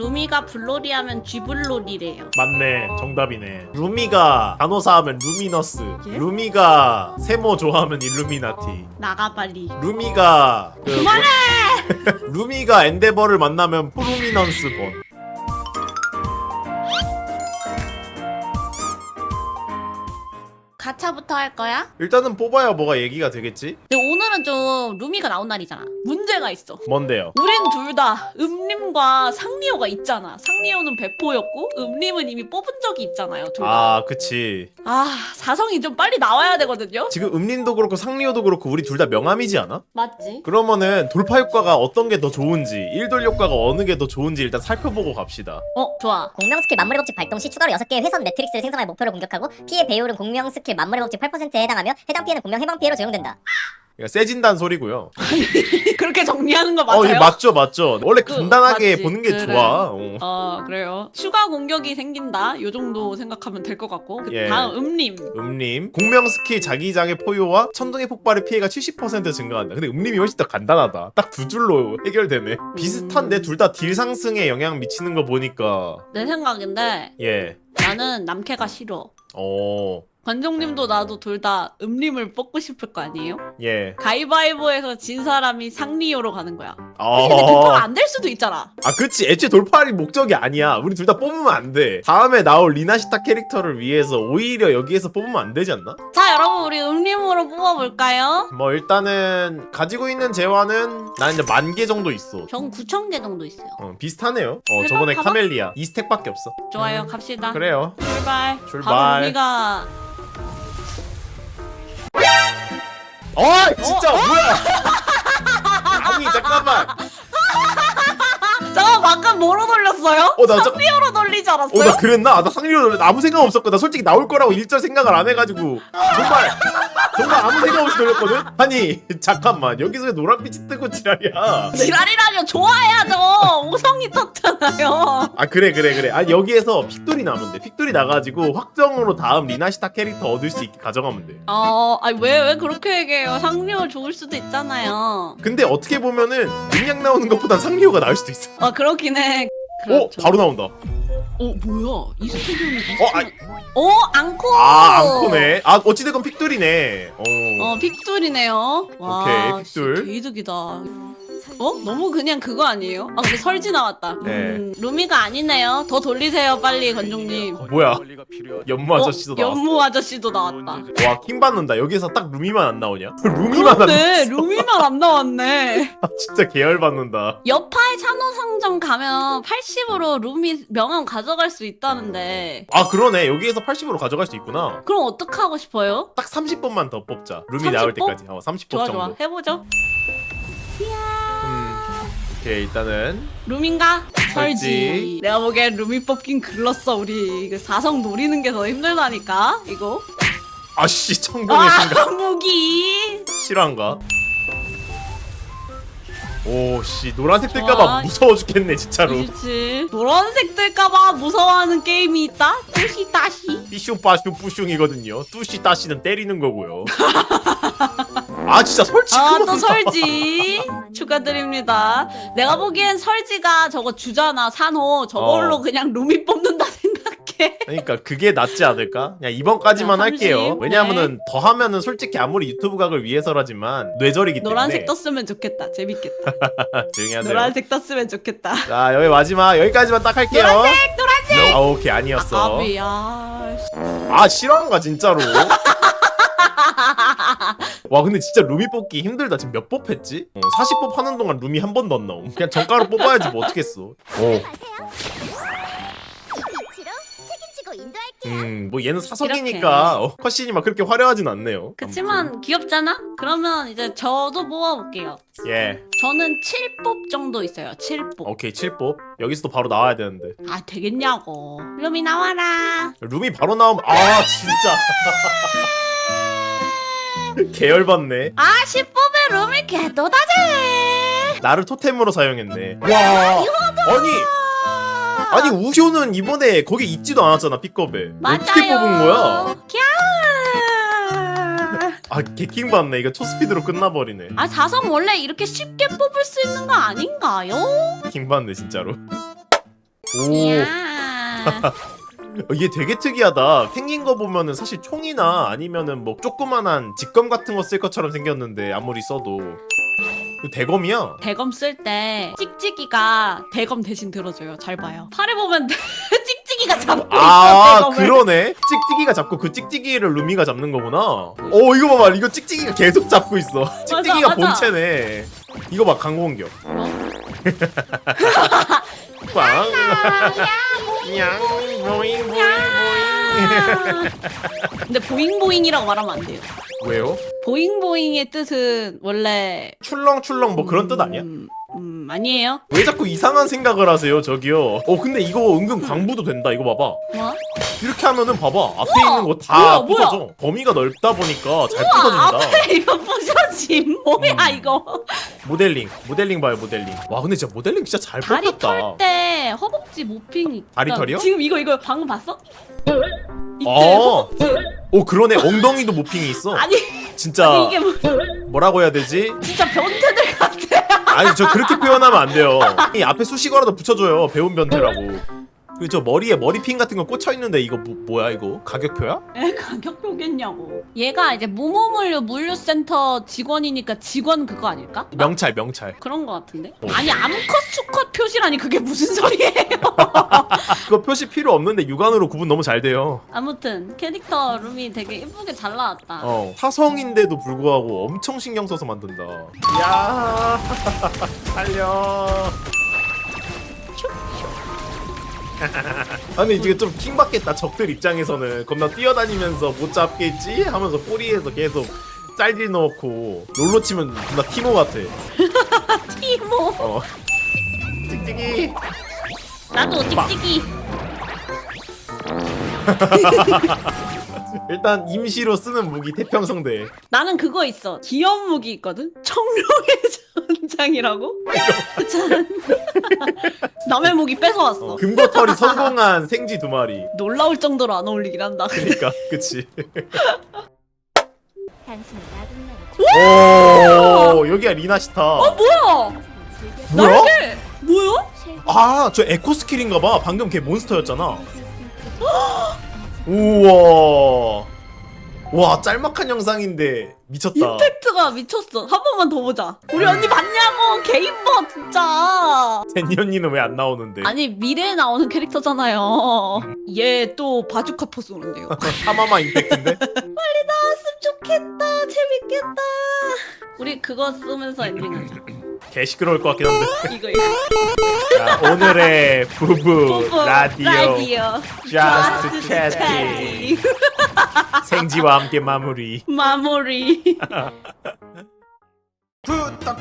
루미가 블로리 하면 쥐블로리래요. 맞네 정답이네 루미가 간호사 하면 루미너스 예? 루미가 세모 좋아하면 일루미나티 나가 빨리. 루미가 그 그만해! 뭐- 루미가 엔데버를 만나면 프루미넌스 본 가차부터 할 거야? 일단은 뽑아야 뭐가 얘기가 되겠지? 근데 오늘은 좀 루미가 나온 날이잖아. 문제가 있어. 뭔데요? 우린 둘 다 음림과 상리오가 있잖아. 상리오는 배포였고 음림은 이미 뽑은 적이 있잖아요. 둘 다. 아 그치 아 사성이 좀 빨리 나와야 되거든요. 지금 음린도 그렇고 상리오도 그렇고 우리 둘 다 명함이지 않아? 맞지? 그러면은 돌파 효과가 어떤 게 더 좋은지 일돌 효과가 어느 게 더 좋은지 일단 살펴보고 갑시다 어 좋아. 공명 스킬 만물의 법칙 발동 시 추가로 6개의 회선 매트릭스를 생성할 목표를 공격하고 피해 배율은 공명 스킬 만물의 법칙 8%에 해당하며 해당 피해는 공명 해방 피해로 적용된다. 그러니까 세진다는 소리고요 그렇게 정리하는 거 맞아요? 어 맞죠 맞죠 원래 그, 간단하게 맞지. 보는 게 그래. 좋아 어. 어 그래요. 추가 공격이 생긴다. 요 정도 생각하면 될 것 같고. 그 예. 다음 음림. 음림 공명 스킬 자기장의 포효와 천둥의 폭발의 피해가 70% 증가한다 근데 음림이 훨씬 더 간단하다 딱 두 줄로 해결되네 비슷한데 둘 다 딜 상승에 영향 미치는 거 보니까 내 생각인데 예 나는 남캐가 싫어. 어, 관종님도 나도 둘 다 음림을 뽑고 싶을 거 아니에요? 예. 가위바위보에서 진 사람이 상리오로 가는 거야. 어. 근데 그거 안될 수도 있잖아. 아, 그치. 애초에 돌파할 목적이 아니야. 우리 둘 다 뽑으면 안 돼. 다음에 나올 리나시타 캐릭터를 위해서 오히려 여기에서 뽑으면 안 되지 않나? 자 여러분 우리 음림으로 뽑아볼까요? 뭐, 일단은, 가지고 있는 재화는, 난 이제 만 개 정도 있어. 전 9천 개 정도 있어요. 어, 비슷하네요. 어, 저번에 가봐. 카멜리아. 2스택밖에 없어. 좋아요 갑시다. 그래요. 출발. 출발. 바로 우리가 어이! 진짜, 뭐야! 아니, 잠깐만. 잠깐 방금 뭐로 돌렸어요? 어, 나 저- 상리오로 돌리지 어, 않았어요? 나 그랬나? 나 상리로 아무 생각 없었거든. 나 솔직히 나올 거라고 일절 생각을 안 해가지고. 정말, 정말 아무 생각 없이 돌렸거든? 아니, 잠깐만. 여기서 왜 노란빛이 뜨고 지랄이야. 지랄이라뇨 좋아야죠. 오성이 떴잖아요. 아, 그래, 그래, 그래. 아, 여기에서 픽돌이 나면 돼. 픽돌이 나가지고 확정으로 다음 리나시타 캐릭터 얻을 수 있게 가져가면 돼. 어, 아니 왜 왜 그렇게 얘기해요? 상리오 좋을 수도 있잖아요. 근데 어떻게 보면은 능력 나오는 것보단 상리오가 나을 수도 있어. 아 그렇긴 해. 어? 그렇죠. 바로 나온다. 어 뭐야? 이 스테디움이 어, 아, 어 앙코. 아, 앙코네. 아, 어찌됐건 픽돌이네. 어. 어 픽돌이네요. 와, 오케이, 픽돌. 씨, 개이득이다. 어? 너무 그냥 그거 아니에요? 아 근데 설지 나왔다. 네. 음, 루미가 아니네요. 더 돌리세요 빨리 건종님. 뭐야? 연무 아저씨도 어? 나왔어. 연무 아저씨도 나왔다. 와, 킹 받는다. 여기서 딱 루미만 안 나오냐? 루미만 안 그런데 나왔어. 루미만 안 나왔네. 진짜 계열 받는다. 여파의 산호상점 가면 80으로 루미 명함 가져갈 수 있다는데 아, 그러네. 여기에서 80으로 가져갈 수 있구나. 그럼 어떻게 하고 싶어요? 딱 30번만 더 뽑자. 루미 30 나올 번? 때까지. 어, 30번 좋아 정도. 좋아 해보죠. 음. 오케이, 일단은 루미인가? 설지. 설지. 내가 보기엔 루미 뽑긴 글렀어 우리 그 사성 노리는 게 더 힘들다니까 이거. 아씨, 천공의 순간. 아 무기. 실화인가? 오씨 노란색. 뜰까봐 무서워 죽겠네 진짜로 그렇지. 노란색 뜰까봐 무서워하는 게임이 있다. 뚜시 따시. 삐슝 빠슝 뿌슝이거든요 뚜시 따시는 때리는 거고요 아 진짜 설치 아 그만 또 설지 축하드립니다. 내가 보기엔 설지가 저거 주잖아 산호 저걸로 어. 그냥 루미 뽑는다 생각해. 그러니까 그게 낫지 않을까? 그냥 이번까지만 자, 할게요 30. 왜냐하면은 더 하면은 솔직히 아무리 유튜브 각을 위해서라지만 뇌절이기 때문에 노란색 떴으면 좋겠다. 재밌겠다. 조용히 하세요 노란색 떴으면 좋겠다. 자 여기 마지막 여기까지만 딱 할게요 노란색 노란색. 아 오케이 아니었어 아비야. 아 실화인가 진짜로 와 근데 진짜 루미 뽑기 힘들다 지금 몇법 했지? 어, 40법 하는 동안 루미 한 번도 안 나옴 그냥 정가로 뽑아야지 뭐 어떻겠어 오. 빛으로 책임지고 인도할게요. 음뭐 얘는 사석이니까 어, 컷신이 막 그렇게 화려하진 않네요 그치만 귀엽잖아? 그러면 이제 저도 모아볼게요. 아무튼. 예 저는 7뽑 정도 있어요. 7뽑. 오케이 7법 여기서도 바로 나와야 되는데 아 되겠냐고. 루미 나와라. 루미 바로 나오면 아 진짜 계열받네 아 10뽑에 루미 개또다제. 나를 토템으로 사용했네 와 아니 아니 우쇼는 이번에 거기 있지도 않았잖아 픽업에 맞아요. 어떻게 뽑은 거야? 캬. 아 개킹 받네 이거 초스피드로 끝나버리네 아 사성 원래 이렇게 쉽게 뽑을 수 있는 거 아닌가요? 킹 받네 진짜로 오 이야. 어, 이게 되게 특이하다. 생긴 거 보면은 사실 총이나 아니면은 뭐 조그만한 직검 같은 거 쓸 것처럼 생겼는데 아무리 써도 이거 대검이야. 대검 쓸 때 찍찍이가 대검 대신 들어줘요. 잘 봐요. 팔에 보면 찍찍이가 잡고 아 있어 대검을. 그러네. 찍찍이가 잡고 그 찍찍이를 루미가 잡는 거구나. 어 이거 봐봐. 이거 찍찍이가 계속 잡고 있어. 찍찍이가 맞아. 본체네. 이거 봐 강공격. 빵. 양 보잉 보잉 보잉. 근데 보잉보잉이라고 말하면 안 돼요. 왜요? 보잉보잉의 뜻은 원래 출렁출렁 뭐 그런 뜻 아니야? 음, 음 아니에요. 왜 자꾸 이상한 생각을 하세요, 저기요? 어, 근데 이거 은근 광부도 된다. 이거 봐봐. 뭐? 이렇게 하면은 봐봐. 앞에 있는 거 다 뭐야, 뭐야? 부서져. 범위가 넓다 보니까 잘 부서진다. 앞에 이거 부셔 지 뭐야 음. 이거? 모델링, 모델링 봐요, 모델링. 와, 근데 진짜 모델링 진짜 잘 다리 뽑혔다. 털 때 허벅지 모핑이. 다리. 털이요? 지금 이거 이거 방금 봤어? 이때 어. 허벅지. 오, 그러네. 엉덩이도 모핑이 있어. 아니 진짜 아니 이게 뭐, 뭐라고 해야 되지? 진짜 변태들 같아. 아니, 저 그렇게 표현하면 안 돼요. 이 앞에 수식어라도 붙여줘요. 배운 변태라고. 그리고 저 머리에 머리핀 같은 거 꽂혀 있는데 이거 뭐, 뭐야 이거? 가격표야? 에 가격표겠냐고. 얘가 이제 무모물류 물류센터 직원이니까 직원 그거 아닐까? 명찰, 명찰. 그런 거 같은데? 어. 아니 암컷 수컷 표시라니 그게 무슨 소리예요? 그거 표시 필요 없는데 육안으로 구분 너무 잘 돼요. 아무튼 캐릭터 룸이 되게 예쁘게 잘 나왔다. 어 타성인데도 불구하고 엄청 신경 써서 만든다. 야 살려. 아니 이게 좀 킹받겠다 적들 입장에서는 겁나 뛰어다니면서 못 잡겠지 하면서 꼬리에서 계속 짤질 넣고 롤로 치면 겁나 티모 같아. 티모 어 찍찍이. 나도 찍찍이. 일단 임시로 쓰는 무기 태평성대. 나는 그거 있어. 기업 무기 있거든. 청룡의 전장이라고. 짠. 남의 무기 뺏어왔어. 어, 금고털이 성공한 생쥐 두 마리. 놀라울 정도로 안 어울리긴 한다. 그니까 그치. 당신은. 오 여기가 리나시타. 뭐야? 뭐야? 날개. 뭐야? 아 저 에코 스킬인가봐. 방금 걔 몬스터였잖아. 우와. 와 짤막한 영상인데 미쳤다. 임팩트가 미쳤어. 한 번만 더 보자. 우리 언니 봤냐고. 개인버 진짜. 제니 언니는 왜 안 나오는데? 아니 미래에 나오는 캐릭터잖아요. 얘 또 바주카 포스 오는데요. 하마마 임팩트인데? 나왔으면 좋겠다. 재밌겠다. 우리 그거 쓰면서 엔딩하자. 개 시끄러울 것 같긴 한데. 이거 이거. 자, 오늘의 부부, 부부 라디오, 라디오. Just Just Chatting Chatting. 생지와 함께 마무리. 마무리. 부탁